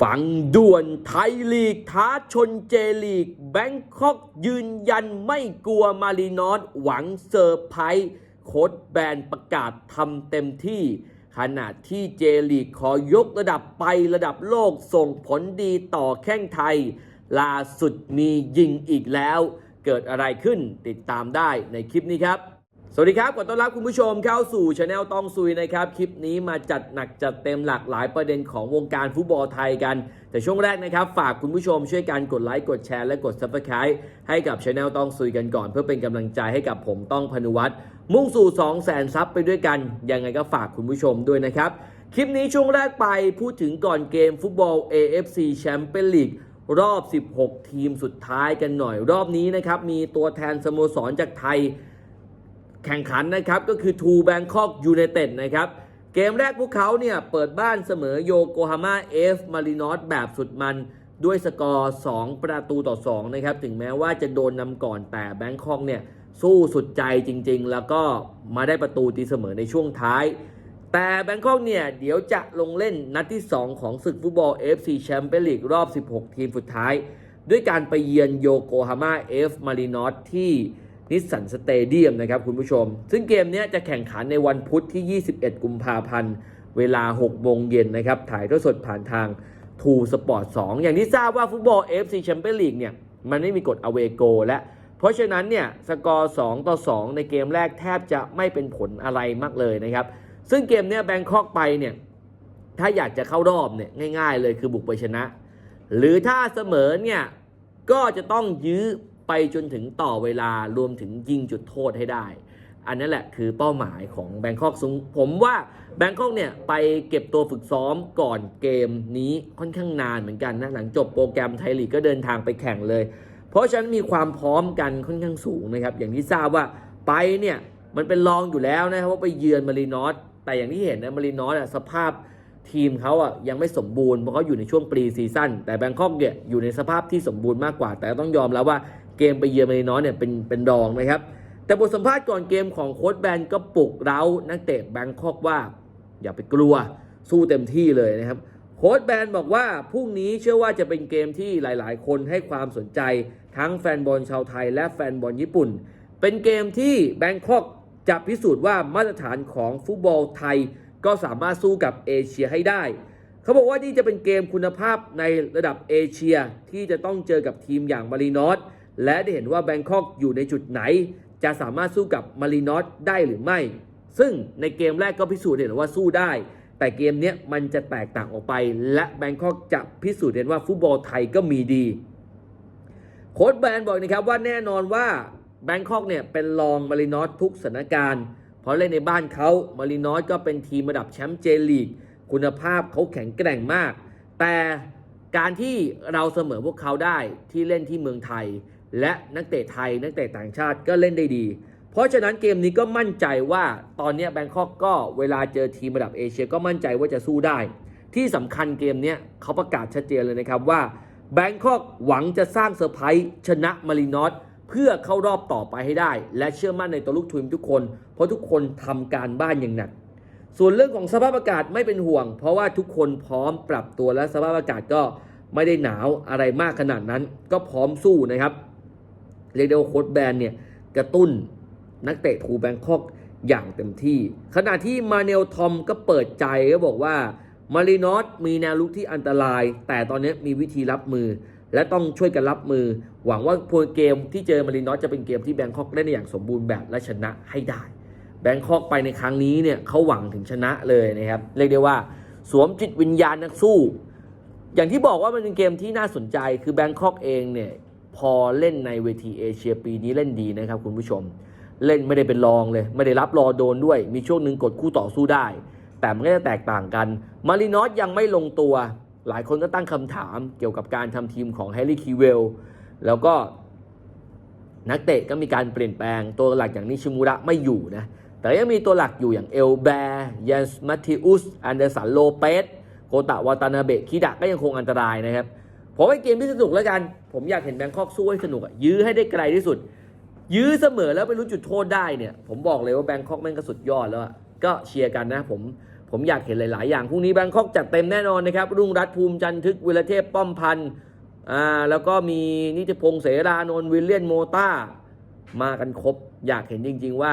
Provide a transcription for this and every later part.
ฝังด่วนไทยลีกท้าชนเจลีก แบงคอกยืนยันไม่กลัวมารีนอสหวังเซอร์ไพรส์โค้ดแบนประกาศทำเต็มที่ ขณะที่เจลีกขอยกระดับไประดับโลกส่งผลดีต่อแข้งไทย ล่าสุดมียิงอีกแล้ว เกิดอะไรขึ้นติดตามได้ในคลิปนี้ครับ สวัสดีครับขอต้อนรับคุณผู้ชมเข้าสู่ช anel ต้องซุยนะครับ คลิปนี้มาจัดหนักจัดเต็มหลากหลายประเด็นของวงการฟุตบอลไทยกัน แต่ช่วงแรกนะครับ ฝากคุณผู้ชมช่วยกันกดไลค์กดแชร์และกด subscribe ให้กับช anel ต้องซุยกันก่อน เพื่อเป็นกำลังใจให้กับผมต้องพนุวัฒน์มุ่งสู่ 2 0 0 0 0 0ซับไปด้วยกัน ยังไงก็ฝากคุณผู้ชมด้วยนะครับ คลิปนี้ช่วงแรกไปพูดถึงก่อนเกมฟุตบอล AFC Champions League รอบ 16 ทีมสุดท้ายกันหน่อย รอบนี้นะครับมีตัวแทนสโมสรจากไทย แข่งขันนะครับก็คือทูแบงคอกยูไนเต็ดนะครับ เกมแรกพวกเขาเนี่ยเปิดบ้านเสมอโยโกฮาม่าเอฟมารินอสแบบสุดมันด้วยสกอร์ 2 ประตูต่อ 2 นะครับ ถึงแม้ว่าจะโดนนำก่อนแต่แบงคอกเนี่ย สู้สุดใจจริง ๆ แล้วก็มาได้ประตูตีเสมอในช่วงท้าย แต่แบงคอกเนี่ย เดี๋ยวจะลงเล่นนัดที่ 2 ของศึกฟุตบอล FC แชมเปี้ยนลีกรอบ 16 ทีมสุดท้าย ด้วยการไปเยือนโยโกฮาม่าเอฟมารินอสที่ นิสสันสเตเดียมนะครับคุณผู้ชม ซึ่งเกมนี้จะแข่งขันในวันพุธที่ 21 กุมภาพันธ์ เวลา 6 โมงเย็นนะครับ ถ่ายทอดสดผ่านทางทูสปอร์ต2อย่างที่ทราบว่าฟุตบอล FC แชมเปี้ยนลีกเนี่ย มันไม่มีกฎอเวโกและ เพราะฉะนั้นเนี่ย สกอร์ 2 ต่อ 2 ในเกมแรกแทบจะไม่เป็นผลอะไรมากเลยนะครับ ซึ่งเกมเนี้ยแบงคอกไปเนี่ย ถ้าอยากจะเข้ารอบเนี่ยง่าย ๆ เลยคือบุกไปชนะ หรือถ้าเสมอเนี่ยก็จะต้องยื้อ ไปจนถึงต่อเวลารวมถึงยิงจุดโทษให้ได้ อันนั้นแหละคือเป้าหมายของแบงคอกซุงผมว่าแบงคอกเนี่ยไปเก็บตัวฝึกซ้อมก่อนเกมนี้ค่อนข้างนานเหมือนกันนะหลังจบโปรแกรมไทยลีกก็เดินทางไปแข่งเลย เพราะฉะนั้นมีความพร้อมกันค่อนข้างสูงนะครับอย่างที่ทราบว่าไปเนี่ยมันเป็นรองอยู่แล้วนะครับว่าไปเยือนมารีนอสแต่อย่างที่เห็นนะมารีนอสอะสภาพทีมเขาอะยังไม่สมบูรณ์เพราะเขาอยู่ในช่วงปรีซีซั่นแต่แบงคอกเนี่ยอยู่ในสภาพที่สมบูรณ์มากกว่า แต่ต้องยอมแล้วว่า เกมไปเยือนมารินอสเนี่ยเป็นเป็นรองนะครับ แต่บทสัมภาษณ์ก่อนเกมของโค้ชแบนก็ปลุกเร้านักเตะแบงคอกว่า อย่าไปกลัวสู้เต็มที่เลยนะครับโค้ชแบนบอกว่าพรุ่งนี้เชื่อว่าจะเป็นเกมที่หลาย ๆ คนให้ความสนใจทั้งแฟนบอลชาวไทยและแฟนบอลญี่ปุ่น เป็นเกมที่แบงคอกจะพิสูจน์ว่ามาตรฐานของฟุตบอลไทย ก็สามารถสู้กับเอเชียให้ได้ เขาบอกว่านี่จะเป็นเกมคุณภาพในระดับเอเชียที่จะต้องเจอกับทีมอย่างมารีนอส และได้เห็นว่าแบงคอกอยู่ในจุดไหน จะสามารถสู้กับมารีนอสได้หรือไม่ ซึ่งในเกมแรกก็พิสูจน์เห็นว่าสู้ได้ แต่เกมนี้มันจะแตกต่างออกไป และแบงคอกจะพิสูจน์เห็นว่าฟุตบอลไทยก็มีดี โค้ชแบนบอกนะครับว่าแน่นอนว่าแบงคอกเนี่ยเป็นรองมารินอสทุกสถานการณ์เพราะเล่นในบ้านเขามารินอสก็เป็นทีมระดับแชมป์เจลีกคุณภาพเขาแข็งแกร่งมาก แต่การที่เราเสมอพวกเขาได้ที่เล่นที่เมืองไทย และนักเตะไทย นักเตะต่างชาติก็เล่นได้ดี เพราะฉะนั้นเกมนี้ก็มั่นใจว่าตอนนี้แบงคอกก็เวลาเจอทีมระดับเอเชียก็มั่นใจว่าจะสู้ได้ ที่สำคัญเกมนี้เขาประกาศชัดเจนเลยนะครับว่าแบงคอกหวังจะสร้างเซอร์ไพรส์ชนะมารินอสเพื่อเข้ารอบต่อไปให้ได้ และเชื่อมั่นในตัวลูกทีมทุกคน เพราะทุกคนทำการบ้านอย่างหนัก ส่วนเรื่องของสภาพอากาศไม่เป็นห่วง เพราะว่าทุกคนพร้อมปรับตัวและสภาพอากาศก็ไม่ได้หนาวอะไรมากขนาดนั้น ก็พร้อมสู้นะครับ เรียกได้ว่าโค้ชแบนเนี่ยกระตุ้นนักเตะทูแบงคอกอย่างเต็มที่ ขณะที่มาเนลทอมก็เปิดใจก็บอกว่ามารีนอสมีแนวลุกที่อันตราย แต่ตอนนี้มีวิธีรับมือ และต้องช่วยกันรับมือ หวังว่าพวเกมที่เจอมารีนอสจะเป็นเกมที่แบงคอกเล่นได้อย่างสมบูรณ์แบบและชนะให้ได้ แบงคอกไปในครั้งนี้เนี่ยเขาหวังถึงชนะเลยนะครับเรียกได้ว่า สวมจิตวิญญาณนักสู้ อย่างที่บอกว่ามันเป็นเกมที่น่าสนใจคือแบงคอกเองเนี่ย พอเล่นในเวทีเอเชียปีนี้เล่นดีนะครับคุณผู้ชม เล่นไม่ได้เป็นรองเลย ไม่ได้รับรอโดนด้วย มีช่วงหนึ่งกดคู่ต่อสู้ได้ แต่มันก็จะแตกต่างกัน มารินอสยังไม่ลงตัว หลายคนก็ตั้งคำถามเกี่ยวกับการทำทีมของแฮร์รี่คีเวลแล้วก็นักเตะก็มีการเปลี่ยนแปลงตัวหลักอย่างนิชิมุระไม่อยู่นะ แต่ยังมีตัวหลักอยู่อย่างเอลแบร์ยันส์มัตติอุส อันเดอร์สันโลเปส โกตะวาตานาเบะคิดะก็ยังคงอันตรายนะครับ ผมว่าเกมที่สนุกแล้วกัน ผมอยากเห็นแบงคอกสู้ให้สนุกอะยื้อให้ได้ไกลที่สุด ยื้อเสมอแล้วไปรู้จุดโทษได้เนี่ย ผมบอกเลยว่าแบงคอกแม่งก็สุดยอดแล้วอะก็เชียร์กันนะผมผมอยากเห็นหลาย ๆ อย่างพรุ่งนี้แบงคอกจัดเต็มแน่นอนนะครับ รุ่งรัตภูมิจันทึกวิรเทพป้อมพันธ์อ่าแล้วก็มีนิติพงษ์เสรานนท์วิลเลียนโมต้ามากันครบ อยากเห็นจริง ๆ ว่า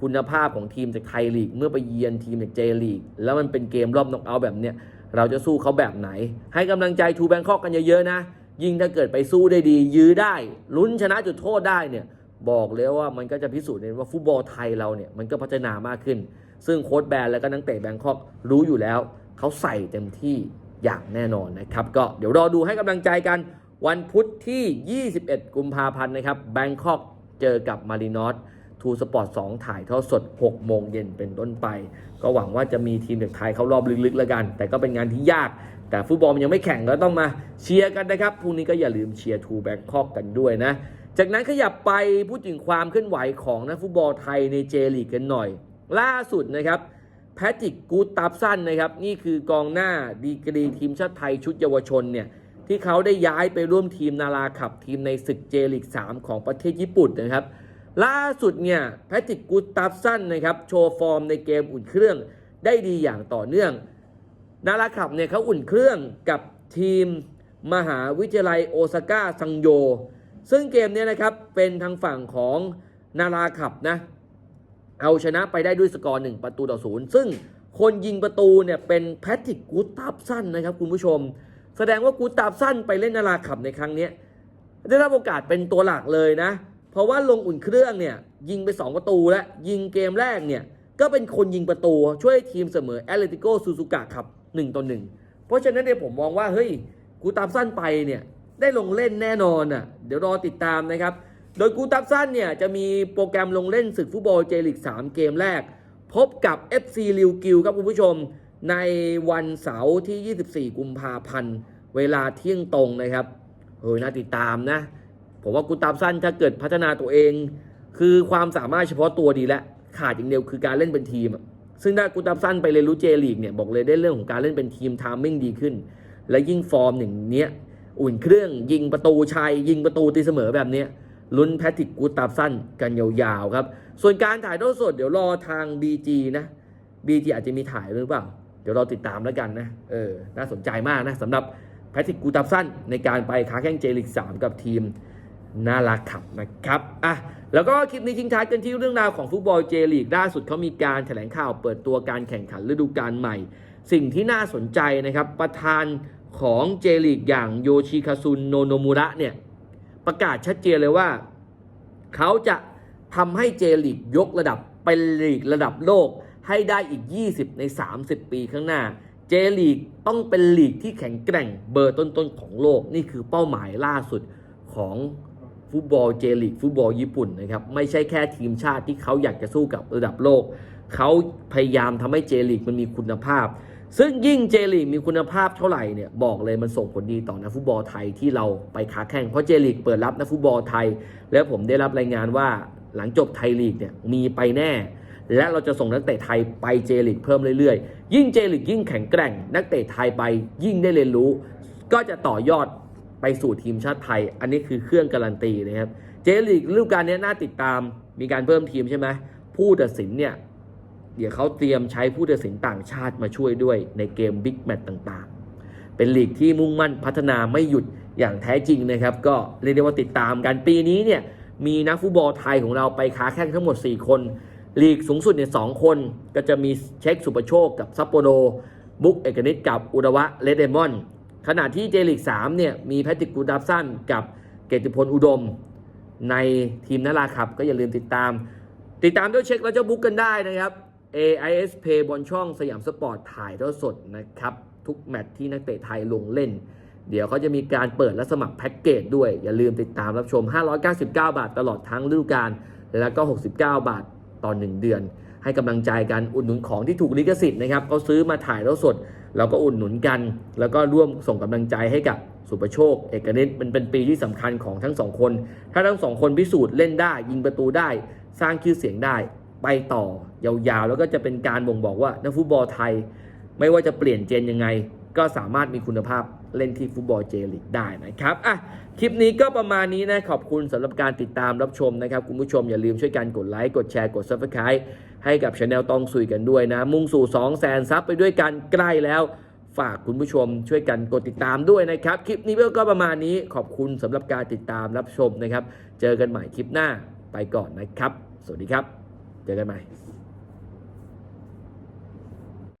คุณภาพของทีมจากไทยลีก เมื่อไปเยือนทีมจากเจลีก แล้วมันเป็นเกมรอบน็อกเอาท์แบบเนี้ย เราจะสู้เขาแบบไหน ให้กำลังใจทูแบงคอกกันเยอะๆนะ ยิ่งถ้าเกิดไปสู้ได้ดี ยื้อได้ ลุ้นชนะจุดโทษได้เนี่ย บอกเลยว่ามันก็จะพิสูจน์เห็นว่าฟุตบอลไทยเราเนี่ยมันก็พัฒนามากขึ้น ซึ่งโค้ชแบนแล้วก็นักเตะแบงคอกรู้อยู่แล้ว เขาใส่เต็มที่อย่างแน่นอนนะครับ ก็เดี๋ยวรอดูให้กำลังใจกันวันพุธที่ 21 กุมภาพันธ์นะครับแบงคอกเจอกับมารินอส ทูสปอร์ต2ถ่ายทอดสด 6 โมงเย็นเป็นต้นไป ก็หวังว่าจะมีทีมจากไทยเข้ารอบลึกๆแล้วกัน แต่ก็เป็นงานที่ยาก แต่ฟุตบอลมันยังไม่แข่งก็ต้องมาเชียร์กันนะครับพรุ่งนี้ก็อย่าลืมเชียร์ทูแบงคอกกันด้วยนะ จากนั้นขยับไปพูดถึงความเคลื่อนไหวของนักฟุตบอลไทยในเจลีกกันหน่อย ล่าสุดนะครับแพทริกกูดตับสั้นนะครับนี่คือกองหน้าดีกรีทีมชาติไทยชุดเยาวชนเนี่ยที่เขาได้ย้ายไปร่วมทีมนาราขับทีมในศึกเจลีก3ของประเทศญี่ปุ่นนะครับ ล่าสุดเนี่ยแพทริกกูตับสั้นนะครับโชว์ฟอร์มในเกมอุ่นเครื่องได้ดีอย่างต่อเนื่อง นาราขับเนี่ยเขาอุ่นเครื่องกับทีมมหาวิทยาลัยโอซาก้าซังโย ซึ่งเกมเนี้ยนะครับเป็นทางฝั่งของนาราขับนะเอาชนะไปได้ด้วยสกอร์ 1 ประตูต่อศูนย์ซึ่งคนยิงประตูเนี่ยเป็นแพทริกกูตาบสั้นนะครับคุณผู้ชม แสดงว่ากูตาบสั้นไปเล่นนาราขับในครั้งนี้ได้รับโอกาสเป็นตัวหลักเลยนะ เพราะว่าลงอุ่นเครื่องเนี่ยยิงไป 2 ประตูและยิงเกมแรกเนี่ยก็เป็นคนยิงประตูช่วยทีมเสมอแอตเลติโกซูซูกะครับ1ต่อ1เพราะฉะนั้นเนี่ยผมมองว่าเฮ้ยกูตาบสั้นไปเนี่ยได้ลงเล่นแน่นอนอะเดี๋ยวรอติดตามนะครับ โดยกูตับสั้นเนี่ยจะมีโปรแกรมลงเล่นศึกฟุตบอลเจลิก3 เกมแรก พบกับ FC ลิวกิวครับคุณผู้ชม ในวันเสาร์ที่ 24 กุมภาพันธ์ เวลาเที่ยงตรงนะครับเฮ้ยน่าติดตามนะ ผมว่ากูตับสั้นถ้าเกิดพัฒนาตัวเอง คือความสามารถเฉพาะตัวดีแล้วขาดอย่างเดียวคือการเล่นเป็นทีม ซึ่งถ้ากูตับสั้นไปเรียนรู้เจลีกเนี่ยบอกเลยได้เรื่องของการเล่นเป็นทีมทามมิ่งดีขึ้น และยิ่งฟอร์มอย่างเนี้ยอุ่นเครื่องยิงประตูชัยยิงประตูตีเสมอแบบเนี้ยลุ้นแพทริกกูตาบสั้นกันยาวๆครับ ส่วนการถ่ายทอดสดเดี๋ยวรอทาง BG นะ BG อาจจะมีถ่ายหรือเปล่า เดี๋ยวเรอติดตามแล้วกันนะเออน่าสนใจมากนะสำหรับแพทริกกูตาบสั้นในการไปค้าแข่งเจลิก3กับทีม น่ารักขับนะครับอะแล้วก็คลิปนี้ทิ้งท้ายกันที่เรื่องราวของฟุตบอลเจลีกล่าสุดเขามีการแถลงข่าวเปิดตัวการแข่งขันฤดูกาลใหม่ สิ่งที่น่าสนใจนะครับประธานของเจลีกอย่างโยชิคาซุนโนโนมุระเนี่ยประกาศชัดเจนเลยว่า เขาจะทำให้เจลีกยกระดับเป็นลีกระดับโลกให้ได้อีก 20 ใน 30 ปีข้างหน้า เจลีกต้องเป็นลีกที่แข็งแกร่งเบอร์ต้นๆของโลก นี่คือเป้าหมายล่าสุดของ ฟุตบอลเจลีกฟุตบอลญี่ปุ่นนะครับไม่ใช่แค่ทีมชาติที่เขาอยากจะสู้กับระดับโลก เขาพยายามทำให้เจลีกมันมีคุณภาพ ซึ่งยิ่งเจลีกมีคุณภาพเท่าไหร่เนี่ยบอกเลยมันส่งผลดีต่อนักฟุตบอลไทยที่เราไปค้าแข่งเพราะเจลีกเปิดรับนักฟุตบอลไทย แล้วผมได้รับรายงานว่าหลังจบไทยลีกเนี่ยมีไปแน่ และเราจะส่งนักเตะไทยไปเจลีกเพิ่มเรื่อยๆ ยิ่งเจลีกยิ่งแข็งแกร่ง นักเตะไทยไปยิ่งได้เรียนรู้ ก็จะต่อยอด ไปสู่ทีมชาติไทย อันนี้คือเครื่องการันตีนะครับ เจลีกฤดูกาลนี้น่าติดตาม มีการเพิ่มทีมใช่ไหมผู้ตัดสินเนี่ย เดี๋ยวเขาเตรียมใช้ผู้ตัดสินต่างชาติมาช่วยด้วยในเกมบิ๊กแมตช์ต่างๆ เป็นลีกที่มุ่งมั่นพัฒนาไม่หยุดอย่างแท้จริงนะครับ ก็เรียกได้ว่าติดตามกันปีนี้เนี่ยมีนักฟุตบอลไทยของเราไปค้าแข่งทั้งหมด 4 คนลีกสูงสุดเนี่ยสองคน ก็จะมีเช็คสุปโชคกับซัปโปโร บุ๊กเอกนิตกับอุดวะเลดเดมอน ขณะที่เจลีก3เนี่ยมีแพทริกกูดับสันกับเกติพลอุดม ในทีมนาราครับ ก็อย่าลืมติดตาม ติดตามด้วยเช็คแล้วเจ้าบุ๊กกันได้นะครับ AIS Pay บนช่องสยามสปอร์ตถ่ายทอดสดนะครับ ทุกแมตช์ที่นักเตะไทยลงเล่น เดี๋ยวเขาจะมีการเปิดและสมัครแพ็กเกจด้วย อย่าลืมติดตามรับชม 599 บาทตลอดทั้งฤดูกาลแล้วก็ 69 บาทต่อ 1 เดือน ให้กำลังใจกันอุดหนุนของที่ถูกลิขสิทธิ์นะครับเขาซื้อมาถ่ายทอดสด เราก็อุดหนุนกัน แล้วก็ร่วมส่งกำลังใจให้กับสุประโชค เอกนิตมันเป็นปีที่สำคัญของทั้งสองคน ถ้าทั้งสองคนพิสูจน์เล่นได้ ยิงประตูได้ สร้างชื่อเสียงได้ ไปต่อยาวๆ แล้วก็จะเป็นการบ่งบอกว่านักฟุตบอลไทย ไม่ว่าจะเปลี่ยนเจนยังไง ก็สามารถมีคุณภาพ เล่นที่ฟุตบอลเจลิกได้นะครับอะคลิปนี้ก็ประมาณนี้นะ ขอบคุณสำหรับการติดตามรับชมนะครับ คุณผู้ชมอย่าลืมช่วยกันกดไลค์ กดแชร์ กด subscribe ใให้กับช anel ตองสุยกันด้วยนะ มุ่งสู่ 2 0 0แสนซับไปด้วยกันใกล้แล้ว ฝากคุณผู้ชมช่วยกันกดติดตามด้วยนะครับ คลิปนี้ก็ประมาณนี้ขอบคุณสำหรับการติดตามรับชมนะครับ เจอกันใหม่คลิปหน้าไปก่อนนะครับ สวัสดีครับ เจอกันใหม่